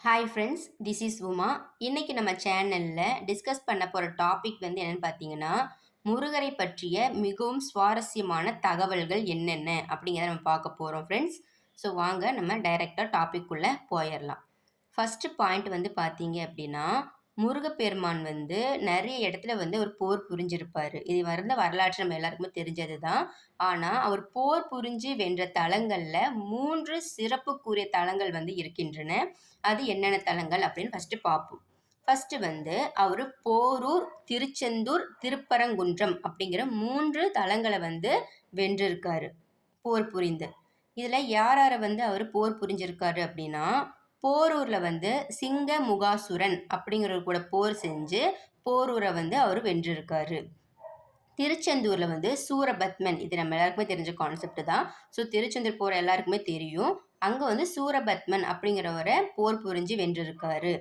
Hi friends this is Uma இன்றைக்கி நம்ம சேனலில் டிஸ்கஸ் பண்ண போகிற டாபிக் வந்து என்னென்னு பார்த்தீங்கன்னா முருகரை பற்றிய மிகவும் சுவாரஸ்யமான தகவல்கள் என்னென்ன அப்படிங்கிறத நம்ம பார்க்க போகிறோம் ஃப்ரெண்ட்ஸ் ஸோ வாங்க நம்ம டைரெக்டாக டாப்பிக்குள்ளே போயிடலாம் ஃபஸ்ட்டு பாயிண்ட் வந்து பார்த்தீங்க அப்படின்னா முருகப்பெருமான் வந்து நிறைய இடத்துல வந்து ஒரு போர் புரிஞ்சிருப்பார். இது வந்த வரலாற்று நம்ம எல்லாருக்குமே தெரிஞ்சது தான் ஆனால் அவர் போர் புரிஞ்சு வென்ற தலங்களில் மூன்று சிறப்புக்குரிய தலங்கள் வந்து இருக்கின்றன. அது என்னென்ன தலங்கள் அப்படின்னு ஃபஸ்ட்டு பார்ப்போம். ஃபஸ்ட்டு வந்து அவர் போரூர் திருச்செந்தூர் திருப்பரங்குன்றம் அப்படிங்கிற மூன்று தலங்களை வந்து வென்றிருக்காரு. போர் புரிந்து. இதில் யார் யாரை வந்து அவர் போர் புரிஞ்சிருக்காரு அப்படின்னா போரூரில் வந்து சிங்க முகாசுரன் அப்படிங்கிறவர் கூட போர் செஞ்சு போரூரை வந்து அவர் வென்றிருக்காரு. திருச்செந்தூரில் வந்து சூரபத்மன் இது நம்ம எல்லாருக்குமே தெரிஞ்ச கான்செப்ட் தான். ஸோ திருச்செந்தூர் போகிற எல்லாருக்குமே தெரியும். அங்கே வந்து சூரபத்மன் அப்படிங்கிறவரை போர் புரிஞ்சு வென்றிருக்காரு.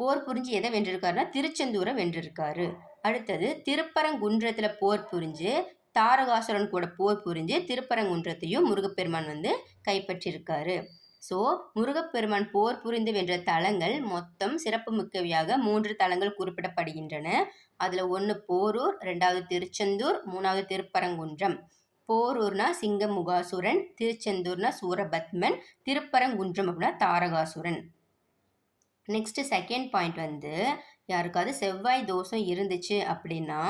போர் புரிஞ்சு எதை வென்றிருக்காருன்னா திருச்செந்தூரை வென்றிருக்காரு. அடுத்தது திருப்பரங்குன்றத்தில் போர் புரிஞ்சு தாரகாசுரன் கூட போர் புரிஞ்சு திருப்பரங்குன்றத்தையும் முருகப்பெருமான் வந்து கைப்பற்றியிருக்காரு ஸோ முருகப்பெருமான் போர் புரிந்து வென்ற தலங்கள் மொத்தம் சிறப்பு மிக்கவையாக மூன்று தலங்கள் குறிப்பிடப்படுகின்றன. அதில் ஒன்று போரூர் ரெண்டாவது திருச்செந்தூர் மூணாவது திருப்பரங்குன்றம். போரூர்னா சிங்கமுகாசுரன் திருச்செந்தூர்னா சூரபத்மன் திருப்பரங்குன்றம் அப்படின்னா தாரகாசுரன். நெக்ஸ்ட் செகண்ட் பாயிண்ட் வந்து யாருக்காவது செவ்வாய் தோஷம் இருந்துச்சு அப்படின்னா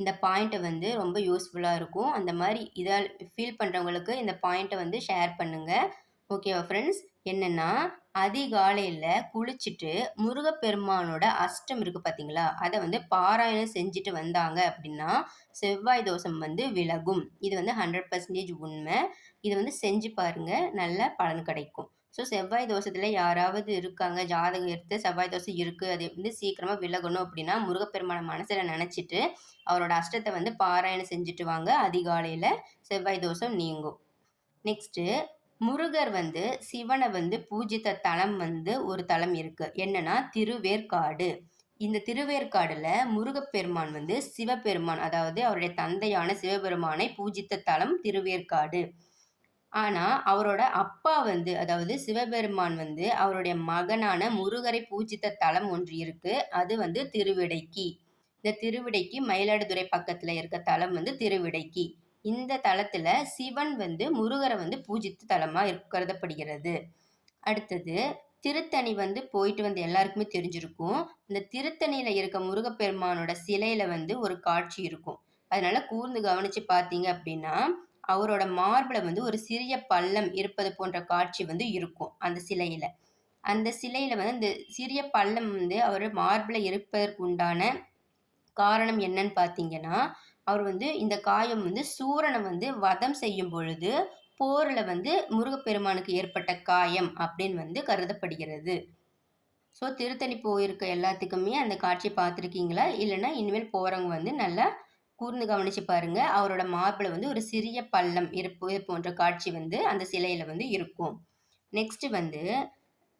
இந்த பாயிண்ட்டை வந்து ரொம்ப யூஸ்ஃபுல்லாக இருக்கும். அந்த மாதிரி இதால் ஃபீல் பண்ணுறவங்களுக்கு இந்த பாயிண்ட்டை வந்து ஷேர் பண்ணுங்கள் ஓகேவா ஃப்ரெண்ட்ஸ் என்னென்னா அதிகாலையில் குளிச்சுட்டு முருகப்பெருமானோட அஷ்டம் இருக்குது பார்த்தீங்களா அதை வந்து பாராயணம் செஞ்சுட்டு வந்தாங்க அப்படின்னா செவ்வாய் தோஷம் வந்து விலகும். இது வந்து ஹண்ட்ரட் பர்சன்டேஜ் உண்மை. இதை வந்து செஞ்சு பாருங்கள் நல்ல பலன் கிடைக்கும். ஸோ செவ்வாய் தோஷத்தில் யாராவது இருக்காங்க ஜாதகம் எடுத்து செவ்வாய் தோசை இருக்குது அது வந்து சீக்கிரமாக விலகணும் அப்படின்னா முருகப்பெருமான மனசில் நினச்சிட்டு அவரோட அஷ்டத்தை வந்து பாராயணம் செஞ்சுட்டு வாங்க. அதிகாலையில் செவ்வாய் தோஷம் நீங்கும். நெக்ஸ்ட்டு முருகர் வந்து சிவனை வந்து பூஜித்த தலம் வந்து ஒரு தலம் இருக்கு. என்னன்னா திருவேற்காடு. இந்த திருவேற்காடுல முருகப்பெருமான் வந்து சிவபெருமான் அதாவது அவருடைய தந்தையான சிவபெருமானை பூஜித்த தலம் திருவேற்காடு. ஆனா அவரோட அப்பா வந்து அதாவது சிவபெருமான் வந்து அவருடைய மகனான முருகரை பூஜித்த தலம் ஒன்று இருக்கு. அது வந்து திருவிடைக்கி. இந்த திருவிடைக்கு மயிலாடுதுறை பக்கத்துல இருக்க தலம் வந்து திருவிடைக்கி. இந்த தலத்துல சிவன் வந்து முருகரை வந்து பூஜித்து தலமாக கருதப்படுகிறது. அடுத்தது திருத்தணி வந்து போயிட்டு வந்து எல்லாருக்குமே தெரிஞ்சிருக்கும். இந்த திருத்தணியில் இருக்க முருகப்பெருமானோட சிலையில் வந்து ஒரு காட்சி இருக்கும். அதனால கூர்ந்து கவனித்து பார்த்தீங்க அப்படின்னா அவரோட மார்பில் வந்து ஒரு சிறிய பள்ளம் இருப்பது போன்ற காட்சி வந்து இருக்கும் அந்த சிலையில். அந்த சிலையில் வந்து இந்த சிறிய பள்ளம் வந்து அவர் மார்பில் இருப்பதற்கு உண்டான காரணம் என்னன்னு பார்த்தீங்கன்னா அவர் வந்து இந்த காயம் வந்து சூரனை வந்து வதம் செய்யும் பொழுது போரில் வந்து முருகப்பெருமானுக்கு ஏற்பட்ட காயம் அப்படின்னு வந்து கருதப்படுகிறது. ஸோ திருத்தணி போயிருக்க எல்லாத்துக்குமே அந்த காட்சியை பார்த்துருக்கீங்களா? இல்லைன்னா இனிமேல் போகிறவங்க வந்து நல்லா கூர்ந்து கவனித்து பாருங்கள் அவரோட மார்பில் வந்து ஒரு சிறிய பள்ளம் இருப்பு போன்ற காட்சி வந்து அந்த சிலையில் வந்து இருக்கும். நெக்ஸ்ட்டு வந்து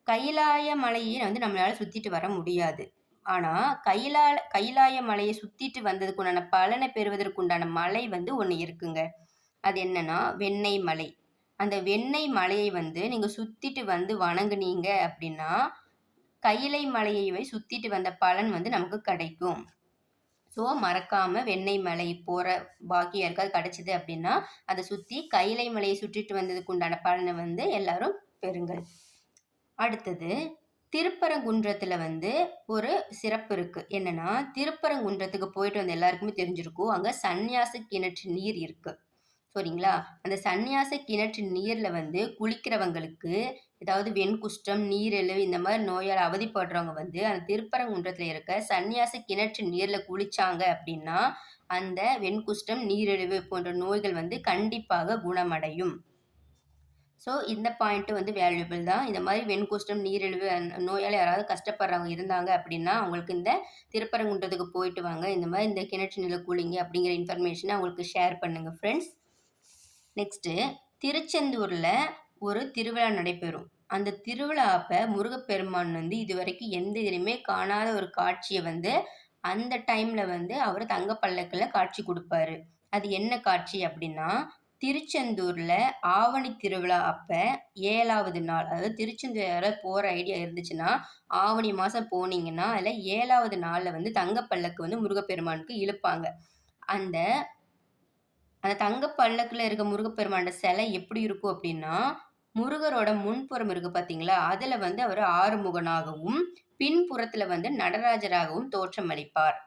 கைலாய மலையை வந்து நம்மளால் சுற்றிட்டு வர முடியாது. ஆனால் கைலா கைலாய மலையை சுற்றிட்டு வந்ததுக்குண்டான பலனை பெறுவதற்குண்டான மலை வந்து ஒன்று இருக்குங்க. அது என்னன்னா வெண்ணெய் மலை. அந்த வெண்ணெய் மலையை வந்து நீங்கள் சுற்றிட்டு வந்து வணங்குனீங்க அப்படின்னா கைலை மலையை சுற்றிட்டு வந்த பலன் வந்து நமக்கு கிடைக்கும். ஸோ மறக்காமல் வெண்ணெய் மலை போகிற பாக்கியம் யாருக்காவது கிடச்சிது அப்படின்னா அதை சுற்றி கைலை மலையை சுற்றிட்டு வந்ததுக்குண்டான பலனை வந்து எல்லாரும் பெறுங்கள். அடுத்தது திருப்பரங்குன்றத்தில் வந்து ஒரு சிறப்பு இருக்குது என்னென்னா திருப்பரங்குன்றத்துக்கு போயிட்டு வந்து எல்லாருக்குமே தெரிஞ்சிருக்கும். அங்கே சன்னியாச கிணற்று நீர் இருக்குது சரிங்களா? அந்த சன்னியாச கிணற்று நீரில் வந்து குளிக்கிறவங்களுக்கு ஏதாவது வெண்குஷ்டம் நீரிழிவு இந்த மாதிரி நோயால் அவதிப்படுறவங்க வந்து அந்த திருப்பரங்குன்றத்தில் இருக்க சன்னியாச கிணற்று நீரில் குளிச்சாங்க அப்படின்னா அந்த வெண்குஷ்டம் நீரிழிவு போன்ற நோய்கள் வந்து கண்டிப்பாக குணமடையும். ஸோ இந்த பாயிண்ட்டு வந்து வேல்யூபிள் தான். இந்த மாதிரி வெண்குஷ்டம் நீரிழிவு நோயால் யாராவது கஷ்டப்படுறவங்க இருந்தாங்க அப்படின்னா அவங்களுக்கு இந்த திருப்பரங்குன்றத்துக்கு போயிட்டு வாங்க. இந்த மாதிரி இந்த கிணற்று நில கூலிங்க அப்படிங்கிற இன்ஃபர்மேஷனை அவங்களுக்கு ஷேர் பண்ணுங்கள் ஃப்ரெண்ட்ஸ் நெக்ஸ்ட்டு திருச்செந்தூரில் ஒரு திருவிழா நடைபெறும். அந்த திருவிழா அப்போ முருகப்பெருமான் வந்து இது வரைக்கும் எந்த இதுலையுமே காணாத ஒரு காட்சியை வந்து அந்த டைமில் வந்து அவர் தங்க பல்லக்கில் காட்சி கொடுப்பாரு. அது என்ன காட்சி அப்படின்னா திருச்செந்தூர்ல ஆவணி திருவிழா அப்ப ஏழாவது நாள், அதாவது திருச்செந்தூர் போற ஐடியா இருந்துச்சுன்னா, ஆவணி மாசம் போனீங்கன்னா, அதுல ஏழாவது நாள்ல வந்து தங்கப்பல்லக்கு வந்து முருகப்பெருமானுக்கு இழுப்பாங்க. அந்த அந்த தங்க பல்லக்குல இருக்க முருகப்பெருமானோட சிலை எப்படி இருக்கும் அப்படின்னா, முருகரோட முன்புறம் இருக்கு பார்த்தீங்களா, அதுல வந்து அவர் ஆறுமுகனாகவும், பின்புறத்துல வந்து நடராஜராகவும் தோற்றமளிப்பார்.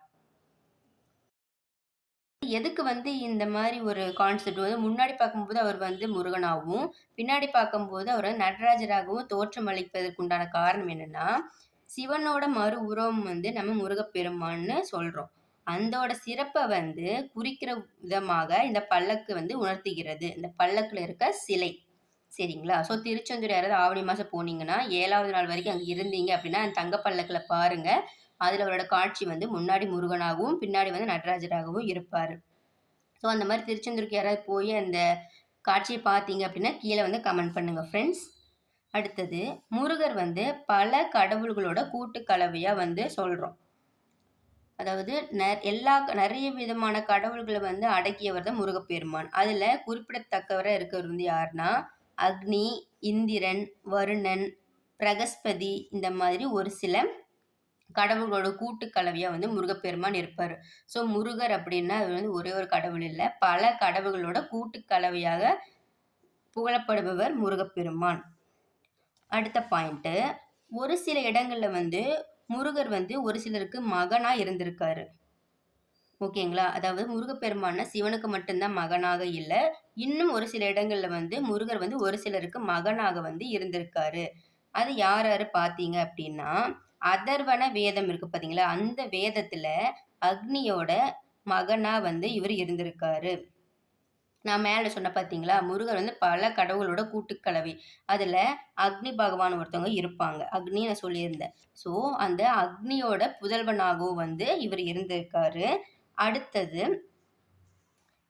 எதுக்கு வந்து இந்த மாதிரி ஒரு கான்செப்ட் வந்து முன்னாடி பார்க்கும்போது அவர் வந்து முருகனாகவும் பின்னாடி பார்க்கும்போது அவர் நடராஜராகவும் தோற்றம் உண்டான காரணம் என்னன்னா, சிவனோட மறு உருவம் வந்து நம்ம முருகப்பெருமான்னு சொல்றோம். அந்தோட சிறப்பை வந்து குறிக்கிற விதமாக இந்த பல்லக்கு வந்து உணர்த்துகிறது. இந்த பல்லக்குல இருக்க சிலை. சரிங்களா? ஸோ திருச்செந்தூர் யாராவது ஆவணி மாதம் போனீங்கன்னா, ஏழாவது நாள் வரைக்கும் அங்கே இருந்தீங்க அப்படின்னா, அந்த தங்க பல்லக்கில் பாருங்கள் அதில் அவரோட காட்சி வந்து முன்னாடி முருகனாகவும், பின்னாடி வந்து நடராஜராகவும் இருப்பார் ஸோ அந்த மாதிரி திருச்செந்தூருக்கு யாராவது போய் அந்த காட்சியை பார்த்தீங்க அப்படின்னா, கீழே வந்து கமெண்ட் பண்ணுங்கள் ஃப்ரெண்ட்ஸ். அடுத்தது முருகர் வந்து பல கடவுள்களோட கூட்டு வந்து சொல்கிறோம் அதாவது ந எல்லா நிறைய விதமான கடவுள்களை வந்து அடக்கியவர் தான் முருகப்பெருமான். அதில் குறிப்பிடத்தக்கவராக இருக்கவர் வந்து யாருன்னா, அக்னி, இந்திரன், வருணன், பிரகஸ்பதி இந்த மாதிரி ஒரு சில கடவுளோட கூட்டு கலவையா வந்து முருகப்பெருமான் இருப்பார் ஸோ முருகர் அப்படின்னா அது வந்து ஒரே ஒரு கடவுள் இல்லை பல கடவுள்களோட கூட்டு கலவையாக புகழப்படுபவர் முருகப்பெருமான். அடுத்த பாயிண்ட்டு, ஒரு சில இடங்களில் வந்து முருகர் வந்து ஒரு சிலருக்கு மகனாக இருந்திருக்காரு. ஓகேங்களா? அதாவது முருகப்பெருமான சிவனுக்கு மட்டும்தான் மகனாக இல்லை இன்னும் ஒரு சில இடங்களில் வந்து முருகர் வந்து ஒரு சிலருக்கு மகனாக வந்து இருந்திருக்காரு. அது யார் யார் பார்த்தீங்க அப்படின்னா, அதர்வன வேதம் இருக்கு பார்த்தீங்களா? அந்த வேதத்துல அக்னியோட மகனா வந்து இவர் இருந்திருக்காரு. நான் மேலே சொன்னேன் பார்த்தீங்களா? முருகர் வந்து பல கடவுளோட கூட்டுக்கலவை. அதில் அக்னி பகவான் ஒருத்தவங்க இருப்பாங்க. அக்னி நான் சொல்லியிருந்தேன். ஸோ அந்த அக்னியோட புதல்வனாகவும் வந்து இவர் இருந்திருக்காரு. அடுத்தது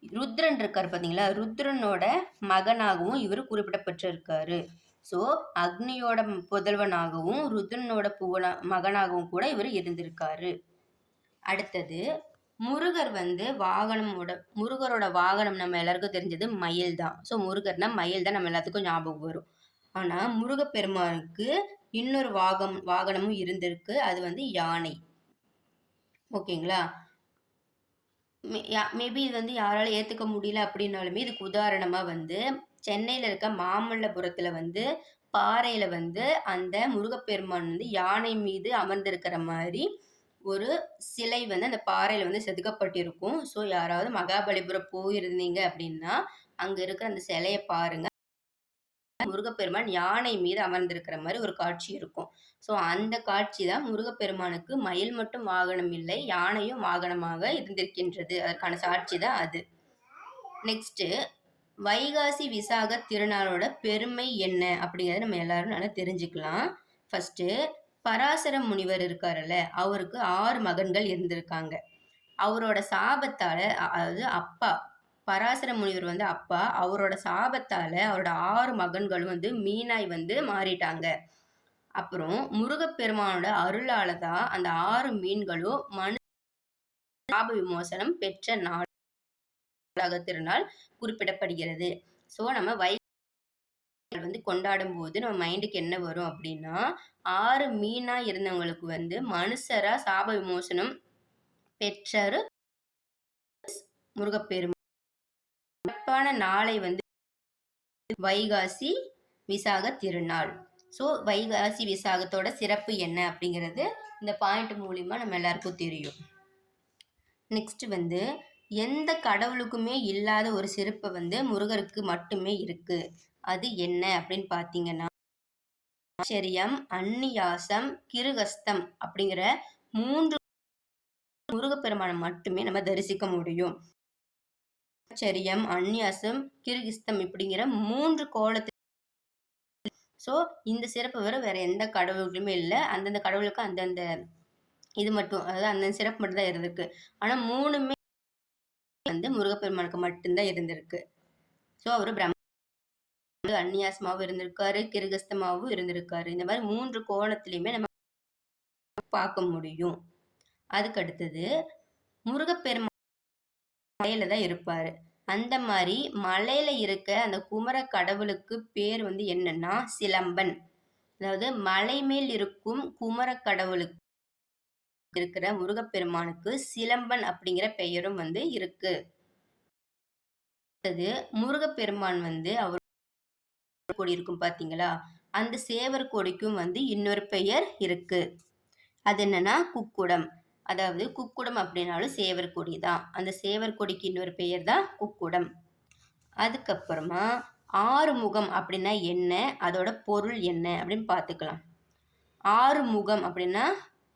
ருத்ரன் இருக்கார் பார்த்தீங்களா? ருத்ரனோட மகனாகவும் இவர் குறிப்பிடப்பட்டிருக்காரு. ஸோ அக்னியோட புதல்வனாகவும், ருத்ரனோட புகழ மகனாகவும் கூட இவர் இருந்திருக்காரு. அடுத்தது முருகர் வந்து வாகனமோட முருகரோட வாகனம் நம்ம எல்லாருக்கும் தெரிஞ்சது மயில் தான். ஸோ முருகர்னா மயில் தான் நம்ம எல்லாத்துக்கும் ஞாபகம் வரும். ஆனால் முருகப்பெருமானுக்கு இன்னொரு வாகம் வாகனமும் இருந்திருக்கு. அது வந்து யானை. ஓகேங்களா? மே யா மேபி இது வந்து யாரால ஏற்றுக்க முடியல அப்படின்னாலுமே, இதுக்கு உதாரணமாக வந்து சென்னையில் இருக்க மாமல்லபுரத்தில் வந்து பாறையில் வந்து அந்த முருகப்பெருமான் வந்து யானை மீது அமர்ந்திருக்கிற மாதிரி ஒரு சிலை வந்து அந்த பாறையில் வந்து செதுக்கப்பட்டிருக்கும். ஸோ யாராவது மகாபலிபுரம் போயிருந்தீங்க அப்படின்னா, அங்கே இருக்கிற அந்த சிலையை பாருங்க. முருகப்பெருமான் யானை மீது அமர்ந்திருக்கிற மாதிரி ஒரு காட்சி இருக்கும். ஸோ அந்த காட்சி தான் முருகப்பெருமானுக்கு மயில் மட்டும் வாகனம் இல்லை, யானையும் வாகனமாக இருந்திருக்கின்றது. அதற்கான சாட்சி தான் அது. நெக்ஸ்ட்டு வைகாசி விசாக திருநாளோட பெருமை என்ன? அப்படிங்கிறத நம்ம எல்லாரும் நல்லா தெரிஞ்சுக்கலாம். ஃபர்ஸ்ட்டு பராசர முனிவர் இருக்காருல்ல, அவருக்கு ஆறு மகன்கள் இருந்திருக்காங்க. அவரோட சாபத்தால அதாவது அப்பா பராசர முனிவர் வந்து அப்பா. அவரோட சாபத்தால அவரோட ஆறு மகன்களும் வந்து மீனாய் வந்து மாறிட்டாங்க. அப்புறம் முருகப்பெருமானோட அருளால தான் அந்த ஆறு மீன்களும் மனு சாப விமோசனம் பெற்ற நாள் திருநாள் குறிப்பிடப்படுகிறது. ஸோ நம்ம வை வந்து கொண்டாடும்போது நம்ம மைண்டுக்கு என்ன வரும் அப்படின்னா, ஆறு மீனா இருந்தவங்களுக்கு வந்து மனுஷரா சாப விமோசனம் பெற்றாரு முருகப்பெருமான். சிறப்பான நாளை வந்து வைகாசி விசாக திருநாள். ஸோ வைகாசி விசாகத்தோட சிறப்பு என்ன அப்படிங்கிறது இந்த பாயிண்ட் மூலியமா நம்ம எல்லாருக்கும் தெரியும். நெக்ஸ்ட் வந்து எந்த கடவுளுக்குமே இல்லாத ஒரு சிறப்பு வந்து முருகருக்கு மட்டுமே இருக்கு. அது என்ன அப்படின்னு பார்த்தீங்கன்னா, ஆச்சரியம், அந்நியாசம், கிருகஸ்தம் அப்படிங்கிற 3 முருகப்பெருமான மட்டுமே நம்ம தரிசிக்க முடியும். ஆச்சரியம், அந்நியாசம், கிருகிஸ்தம் இப்படிங்கிற 3 கோலத்துல ஸோ இந்த சிறப்பு வேற வேற எந்த கடவுளுக்குமே இல்ல. அந்தந்த கடவுளுக்கு அந்தந்த இது மட்டும் அதாவது அந்தந்த சிறப்பு மட்டும் தான் இருந்திருக்கு. ஆனா 3மே வந்து முருகப்பெருமானுக்கு மட்டும்தான் இருந்திருக்கு. ஸோ அவர் பிரம் அந்நியாசமாகவும் இருந்திருக்காரு, கிருகஸ்தமாகவும் இருந்திருக்காரு. இந்த மாரி 3 கோணத்திலயுமே நம்ம பார்க்க முடியும். அதுக்கு அடுத்தது முருகப்பெருமா மலையில தான் இருப்பாரு. அந்த மாதிரி மலையில இருக்க அந்த குமர கடவுளுக்கு பேர் வந்து என்னன்னா சிலம்பன் அதாவது மலை மேல் இருக்கும் குமர கடவுளுக்கு இருக்கிற முருகப்பெருமானுக்கு சிலம்பன் அப்படிங்கிற பெயரும் வந்து இருக்கு அடுத்தது முருகப்பெருமான் வந்து அவர் கொடி இருக்கும் பாத்தீங்களா? அந்த சேவர் கொடிக்கும் வந்து இன்னொரு பெயர் இருக்கு. அது என்னன்னா குக்குடம். அதாவது குக்குடம் அப்படின்னாலும் சேவர் கொடி தான். அந்த சேவர் கொடிக்கு இன்னொரு பெயர் தான் குக்குடம். அதுக்கப்புறமா ஆறுமுகம் அப்படின்னா என்ன? அதோட பொருள் என்ன? அப்படின்னு பார்த்துக்கலாம் ஆறுமுகம் அப்படின்னா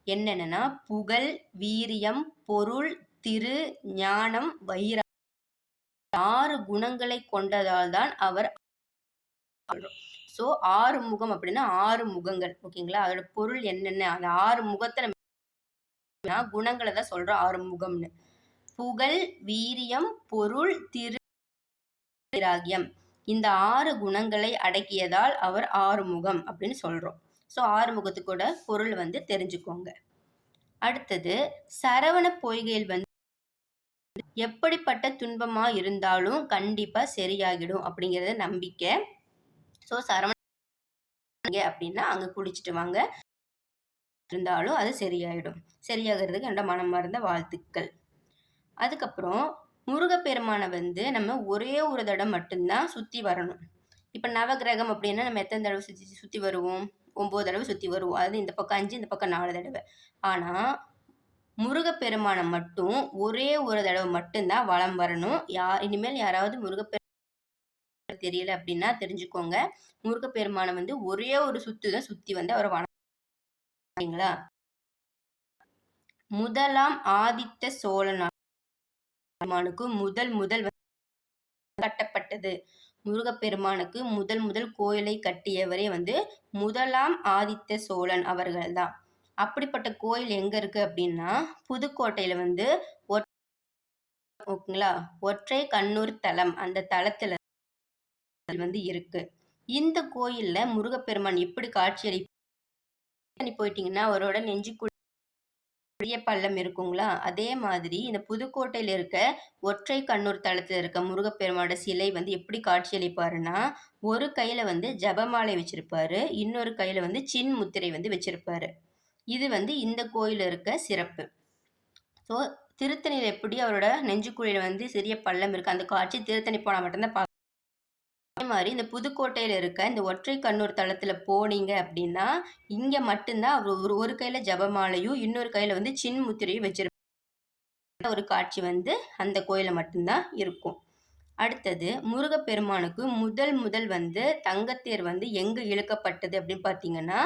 என்னென்னா புகழ் வீரியம் பொருள் திரு ஞானம் வைர ஆறு குணங்களை கொண்டதால் தான் அவர் ஸோ ஆறு முகம் அப்படின்னா ஆறு முகங்கள் ஓகேங்களா? அதோட பொருள் என்னென்ன? அந்த ஆறு முகத்தை நம்ம குணங்களை தான் சொல்றோம் ஆறு முகம்னு. புகழ் வீரியம் பொருள் திரு வைராகியம். இந்த ஆறு குணங்களை அடக்கியதால் அவர் ஆறுமுகம் அப்படின்னு சொல்றோம். ஸோ ஆறுமுகத்துக்கூட பொருள் வந்து தெரிஞ்சுக்கோங்க. அடுத்தது சரவண பொய்கையில் வந்து எப்படிப்பட்ட துன்பமா இருந்தாலும் கண்டிப்பா சரியாகிடும் அப்படிங்கிறத நம்பிக்கை. ஸோ சரவண அப்படின்னா அங்க குளிச்சுட்டு வாங்க. இருந்தாலும் அது சரியாயிடும். சரியாகிறதுக்கு என்னோட மனம் மறந்த வாழ்த்துக்கள். அதுக்கப்புறம் முருகப்பெருமானை வந்து நம்ம ஒரே ஒரு தடவை மட்டும்தான் சுற்றி வரணும். இப்போ நவகிரகம் அப்படின்னா நம்ம எத்தனை தடவை சுற்றி சுற்றி வருவோம்? ஒம்பது தடவை சுற்றி வருவோம். அதாவது இந்த பக்கம் அஞ்சு இந்த பக்கம் நாலு தடவை. ஆனால் முருகப்பெருமானை மட்டும் ஒரே ஒரு தடவை மட்டும்தான் வளம் வரணும். யா இனிமேல் யாராவது முருகப்பெரு தெரியல அப்படின்னா தெரிஞ்சுக்கோங்க. முருகப்பெருமானை வந்து ஒரே ஒரு சுத்து தான் சுத்தி வந்து அவரை வணங்களா முதலாம் ஆதித்த சோழனுக்கு முதல் முதல் கட்டப்பட்டது. முருகப்பெருமானுக்கு முதல் முதல் கோயிலை கட்டியவரே வந்து முதலாம் ஆதித்த சோழன் அவர்கள் தான் அப்படிப்பட்ட கோயில் எங்க இருக்கு அப்படின்னா புதுக்கோட்டையில வந்து ஓகேங்களா? ஒற்றை கண்ணூர் தலம் அந்த தலத்துல வந்து இருக்கு. இந்த கோயில்ல முருகப்பெருமான் எப்படி காட்சியளி போயிட்டீங்கன்னா அவரோட நெஞ்சுக்குள் பள்ளம் இருக்குங்களா? அதே மாதிரி இந்த புதுக்கோட்டையில் இருக்க ஒற்றை கண்ணூர் தளத்தில் இருக்க முருகப்பெருமானோட சிலை வந்து எப்படி காட்சியளிப்பாருன்னா ஒரு கையில் வந்து ஜபமாலை வச்சிருப்பாரு இன்னொரு கையில் வந்து சின் முத்திரை வந்து வச்சிருப்பாரு. இது வந்து இந்த கோயில் இருக்க சிறப்பு. ஸோ திருத்தணியில் எப்படி அவரோட நெஞ்சுக்குழியில் வந்து சிறிய பள்ளம் இருக்குது அந்த காட்சி திருத்தணி போனால் மட்டும்தான் பார்க்க மாதிரி இந்த புதுக்கோட்டையில் இருக்க இந்த ஒற்றை கண்ணூர் தளத்தில் போனீங்க அப்படின்னா இங்கே மட்டும்தான் அவர் ஒரு ஒரு கையில் ஜபமாலையும் இன்னொரு கையில் வந்து சின் முத்திரையும் வச்சிருப்பாங்க ஒரு காட்சி வந்து அந்த கோயிலில் மட்டும்தான் இருக்கும். அடுத்தது முருகப்பெருமானுக்கு முதல் முதல் வந்து தங்கத்தேர் வந்து எங்கே இழுக்கப்பட்டது அப்படின்னு பார்த்தீங்கன்னா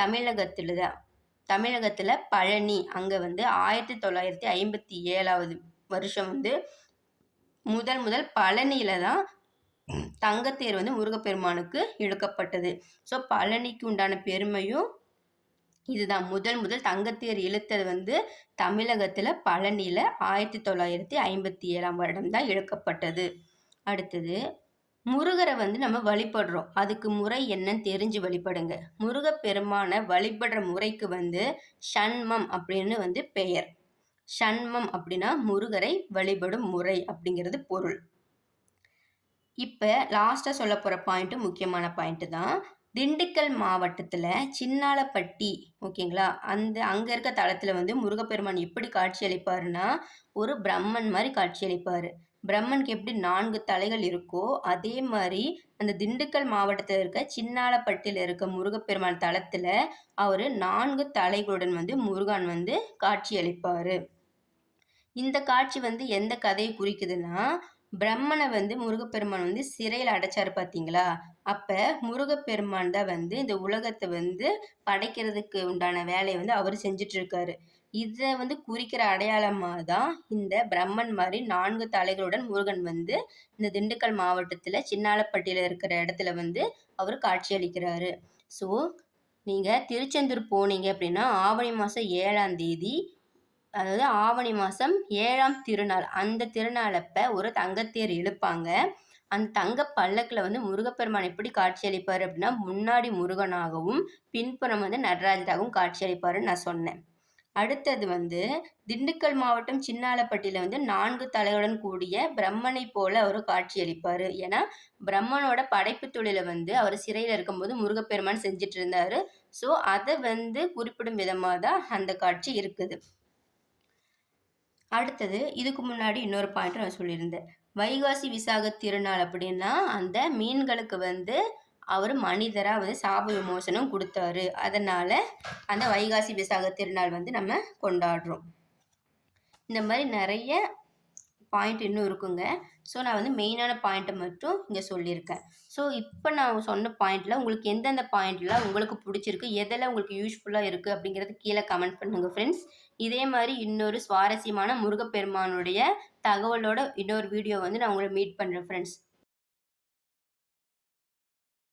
தமிழகத்தில் தான் தமிழகத்தில் பழனி அங்கே வந்து ஆயிரத்தி தொள்ளாயிரத்தி ஐம்பத்தி ஏழாவது வருஷம் வந்து முதல் முதல் பழனியில் தான் தங்கத்தேர் வந்து முருகப்பெருமானுக்கு இழுக்கப்பட்டது. ஸோ பழனிக்கு உண்டான பெருமையும் இதுதான். முதல் முதல் தங்கத்தேர் இழுத்தது வந்து தமிழகத்தில் பழனியில் ஆயிரத்தி தொள்ளாயிரத்தி ஐம்பத்தி ஏழாம் வருடம் தான் இழுக்கப்பட்டது. அடுத்தது முருகரை வந்து நம்ம வழிபடுறோம். அதுக்கு முறை என்னன்னு தெரிஞ்சு வழிபடுங்க. முருகப்பெருமானை வழிபடுற முறைக்கு வந்து ஷண்மம் அப்படின்னு வந்து பெயர். ஷண்மம் அப்படின்னா முருகரை வழிபடும் முறை அப்படிங்கிறது பொருள். இப்போ லாஸ்ட்டாக சொல்ல போகிற பாயிண்ட்டு முக்கியமான பாயிண்ட்டு தான். திண்டுக்கல் மாவட்டத்தில் சின்னாலப்பட்டி ஓகேங்களா? அந்த அங்கே இருக்க தளத்தில் வந்து முருகப்பெருமான் எப்படி காட்சியளிப்பாருன்னா ஒரு பிரம்மன் மாதிரி காட்சியளிப்பார். பிரம்மனுக்கு எப்படி நான்கு தலைகள் இருக்கோ அதே மாதிரி அந்த திண்டுக்கல் மாவட்டத்தில் இருக்க சின்னாலப்பட்டியில் இருக்க முருகப்பெருமான் தளத்தில் அவர் நான்கு தலைகளுடன் வந்து முருகன் வந்து காட்சியளிப்பார் இந்த காட்சி வந்து எந்த கதையை குறிக்குதுன்னா பிரம்மனை வந்து முருகப்பெருமான் வந்து சிறையில் அடைச்சார் பார்த்தீங்களா அப்போ முருகப்பெருமான் தான் வந்து இந்த உலகத்தை வந்து படைக்கிறதுக்கு உண்டான வேலையை வந்து அவர் செஞ்சிட்ருக்காரு இதை வந்து குறிக்கிற அடையாளமாக தான் இந்த பிரம்மன் மாதிரி நான்கு தலைகளுடன் முருகன் வந்து இந்த திண்டுக்கல் மாவட்டத்தில் சின்னாலப்பட்டியில் இருக்கிற இடத்துல வந்து அவர் காட்சியளிக்கிறாரு. ஸோ நீங்கள் திருச்செந்தூர் போனீங்க அப்படின்னா ஆவணி மாதம் ஏழாம் தேதி அதாவது ஆவணி மாதம் ஏழாம் திருநாள் அந்த திருநாளப்ப ஒரு தங்கத்தேர் இழுப்பாங்க. அந்த தங்க பல்லக்கில் வந்து முருகப்பெருமான் எப்படி காட்சியளிப்பார் அப்படின்னா முன்னாடி முருகனாகவும் பின்புறம் வந்து நடராஜராகவும் காட்சியளிப்பாருன்னு நான் சொன்னேன். அடுத்தது வந்து திண்டுக்கல் மாவட்டம் சின்னாலப்பட்டியில் வந்து நான்கு தலையுடன் கூடிய பிரம்மனை போல அவர் காட்சியளிப்பார். ஏன்னா பிரம்மனோட படைப்பு தொழிலை வந்து அவர் சிறையில் இருக்கும்போது முருகப்பெருமான் செஞ்சுட்டு இருந்தார் ஸோ அதை வந்து குறிப்பிடும் விதமாக தான் அந்த காட்சி இருக்குது. அடுத்தது இதுக்கு முன்னாடி இன்னொரு பாயிண்ட் நான் சொல்லியிருந்தேன். வைகாசி விசாக திருநாள் அப்படின்னா அந்த மீன்களுக்கு வந்து அவர் மனிதராக வந்து சாப விமோசனம் கொடுத்தாரு. அதனால் அந்த வைகாசி விசாக திருநாள் வந்து நம்ம கொண்டாடுறோம். இந்த மாதிரி நிறைய பாயிண்ட் இன்னும் இருக்குங்க. ஸோ நான் வந்து மெயினான பாயிண்ட்டை மட்டும் இங்கே சொல்லியிருக்கேன். ஸோ இப்போ நான் சொன்ன பாயிண்டில் உங்களுக்கு எந்தெந்த பாயிண்ட்லாம் உங்களுக்கு பிடிச்சிருக்கு எதில் உங்களுக்கு யூஸ்ஃபுல்லாக இருக்குது அப்படிங்கிறது கீழே கமெண்ட் பண்ணுங்கள் ஃப்ரெண்ட்ஸ் இதே மாதிரி இன்னொரு சுவாரஸ்யமான முருகப்பெருமானுடைய தகவலோட இன்னொரு வீடியோ வந்து நான் உங்களை மீட் பண்ணுறேன் ஃப்ரெண்ட்ஸ்